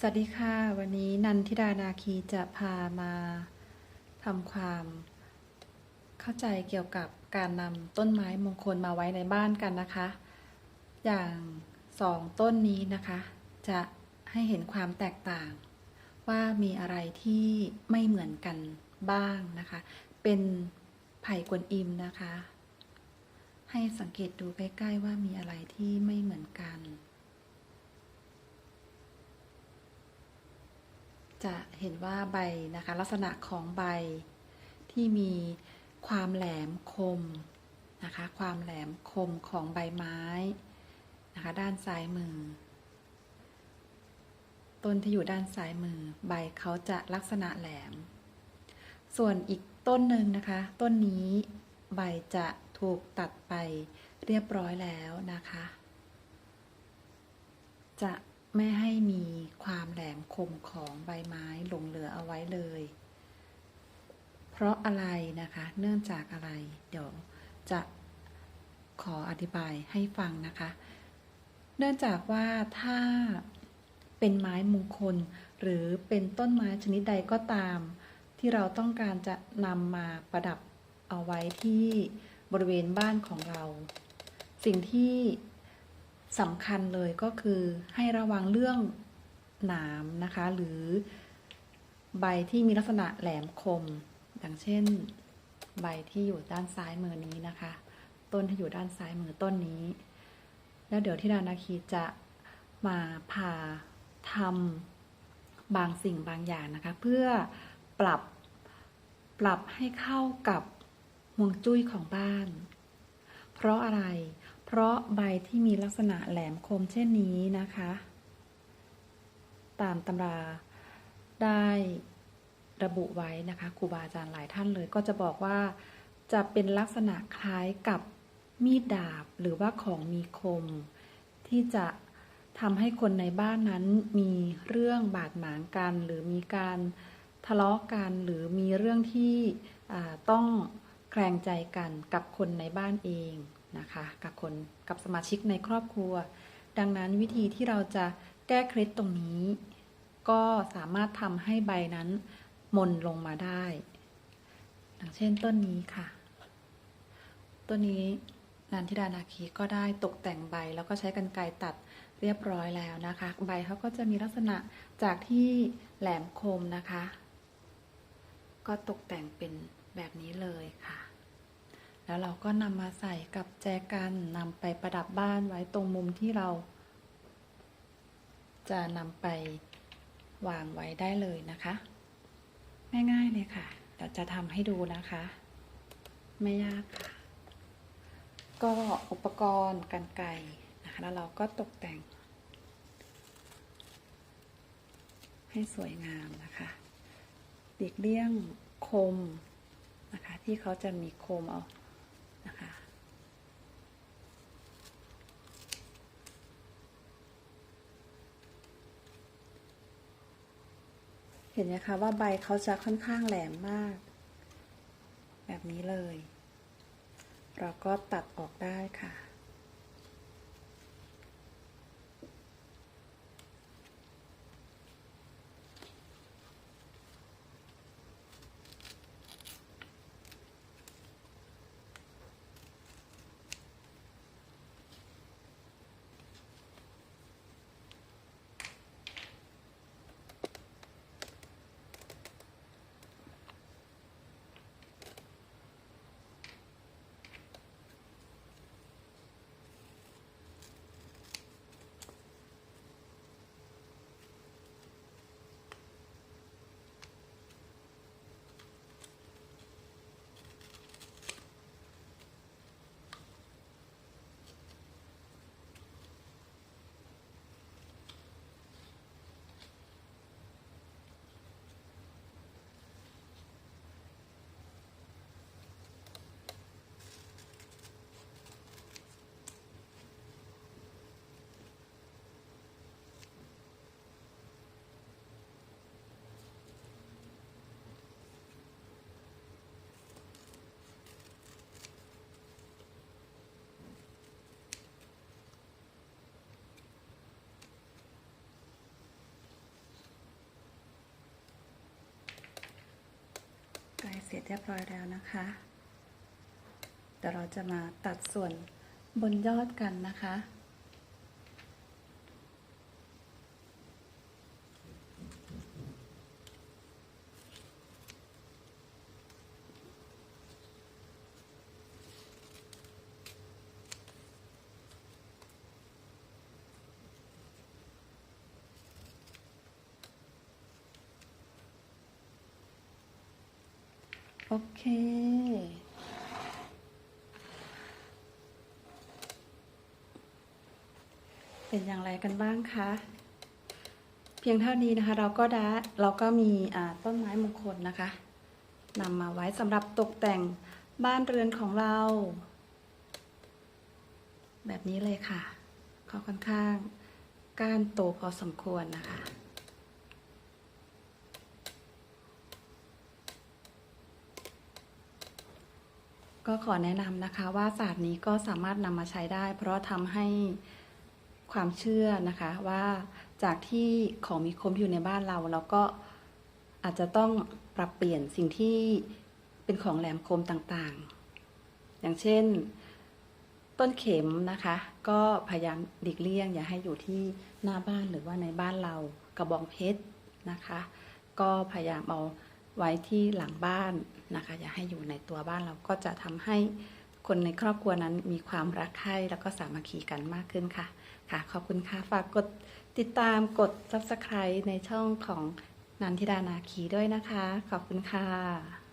สวัสดีค่ะ วันนี้นันทิดานาคีจะพามาทำความเข้าใจเกี่ยวกับการนำต้นไม้มงคลมาไว้ในบ้านกันนะคะ อย่างสองต้นนี้นะคะ จะให้เห็นความแตกต่าง ว่ามีอะไรที่ไม่เหมือนกันบ้างนะคะ เป็นไผ่กวนอิมนะคะ ให้สังเกตดูใกล้ๆว่ามีอะไรที่ไม่เหมือนกัน จะเห็นว่าใบนะคะ ลักษณะของใบที่มีความแหลมคมนะคะ ความแหลมคมของใบไม้นะคะ ด้านซ้ายมือ ต้นที่อยู่ด้านซ้ายมือ ใบเขาจะลักษณะแหลม ส่วนอีกต้นหนึ่งนะคะ ต้นนี้ใบจะถูกตัดไปเรียบร้อยแล้วนะคะ จะ ไม่ให้มีความแหลมคมของใบไม้หลงเหลือเอาไว้เลย เพราะอะไรนะคะ เนื่องจากอะไร เดี๋ยวจะขออธิบายให้ฟังนะคะ เนื่องจากว่าถ้าเป็นไม้มงคล หรือเป็นต้นไม้ชนิดใดก็ตาม ที่เราต้องการจะนำมาประดับเอาไว้ที่บริเวณบ้านของเรา สิ่งที่ สำคัญเลยก็คือให้ระวังเรื่องหนามนะคะ หรือใบที่มีลักษณะแหลมคม อย่างเช่น ใบที่อยู่ด้านซ้ายมือนี้นะคะ ต้นที่อยู่ด้านซ้ายมือต้นนี้ แล้วเดี๋ยวที่ดานาคีจะมาพาทำบางสิ่งบางอย่างนะคะ เพื่อปรับปรับให้เข้ากับฮวงจุ้ยของบ้าน เพราะอะไรเราะใบที่มีลักษณะแหลมคมเช่นนี้นะคะ ตามตำราได้ระบุไว้นะคะครูบาอาจารย์หลายท่านเลย ก็จะบอกว่าจะเป็นลักษณะคล้ายกับมีดดาบหรือว่าของมีคม ที่จะทำให้คนในบ้านนั้นมีเรื่องบาดหมางกัน หรือมีการทะเลาะกัน หรือมีเรื่องที่ต้องแคลงใจกันกับคนในบ้านเอง นะคะกับคนกับสมาชิกในครอบครัว ดังนั้นวิธีที่เราจะแก้เคล็ดตรงนี้ ก็สามารถทำให้ใบนั้นมนลงมาได้อย่างเช่นต้นนี้ค่ะ ต้นนี้นันทิดานาคีก็ได้ตกแต่งใบแล้วก็ใช้กรรไกรตัดเรียบร้อยแล้วนะคะ ใบเขาก็จะมีลักษณะจากที่แหลมคมนะคะ ก็ตกแต่งเป็นแบบนี้เลยค่ะ แล้วเราก็นำมาใส่กับแจกันนำไปประดับบ้านไว้ตรงมุมที่เรา จะนำไปวางไว้ได้เลยนะคะ ง่ายๆเลยค่ะเดี๋ยวจะทำให้ดูนะคะ ไม่ยากค่ะ ก็อุปกรณ์กันไกรนะคะแล้วเราก็ตกแต่ง ให้สวยงามนะคะหลีกเลี่ยงคมนะคะที่เขาจะมีคมเอา นะคะเห็นไหมคะว่าใบเขาจะค่อนข้างแหลมมาก แบบนี้เลย เราก็ตัดออกได้ค่ะ น เรียบร้อยแล้วนะคะเดี๋ยวเราจะมาตัดส่วนบนยอดกันนะคะ โอเค เป็นอย่างไรกันบ้างคะ เพียงเท่านี้นะคะ เราก็ได้เราก็มีต้นไม้มงคลนะคะนำมาไว้สำหรับตกแต่งบ้านเรือนของเรา แบบนี้เลยค่ะ ก็ค่อนข้างก้านโตพอสมควรนะคะ ก็ขอแนะนำนะคะว่าศาสตร์นี้ก็สามารถนำมาใช้ได้ เพราะทำให้ความเชื่อนะคะว่าจากที่ของมีคมอยู่ในบ้านเราเราก็อาจจะต้องปรับเปลี่ยนสิ่งที่เป็นของแหลมคมต่างๆ อย่างเช่นต้นเข็มนะคะ ก็พยายามหลีกเลี่ยง อย่าให้อยู่ที่หน้าบ้านหรือว่าในบ้านเรากระบองเพชรนะคะ ก็พยายามเอาไว้ที่หลังบ้าน นะคะ อย่าให้อยู่ในตัวบ้านเราก็จะทำให้คนในครอบครัวนั้นมีความรักใคร่แล้วก็สามัคคีกันมากขึ้นค่ะ ค่ะ ขอบคุณค่ะ ฝากกดติดตามกด subscribe ในช่องของนันทิดานาคีด้วยนะคะ ขอบคุณค่ะ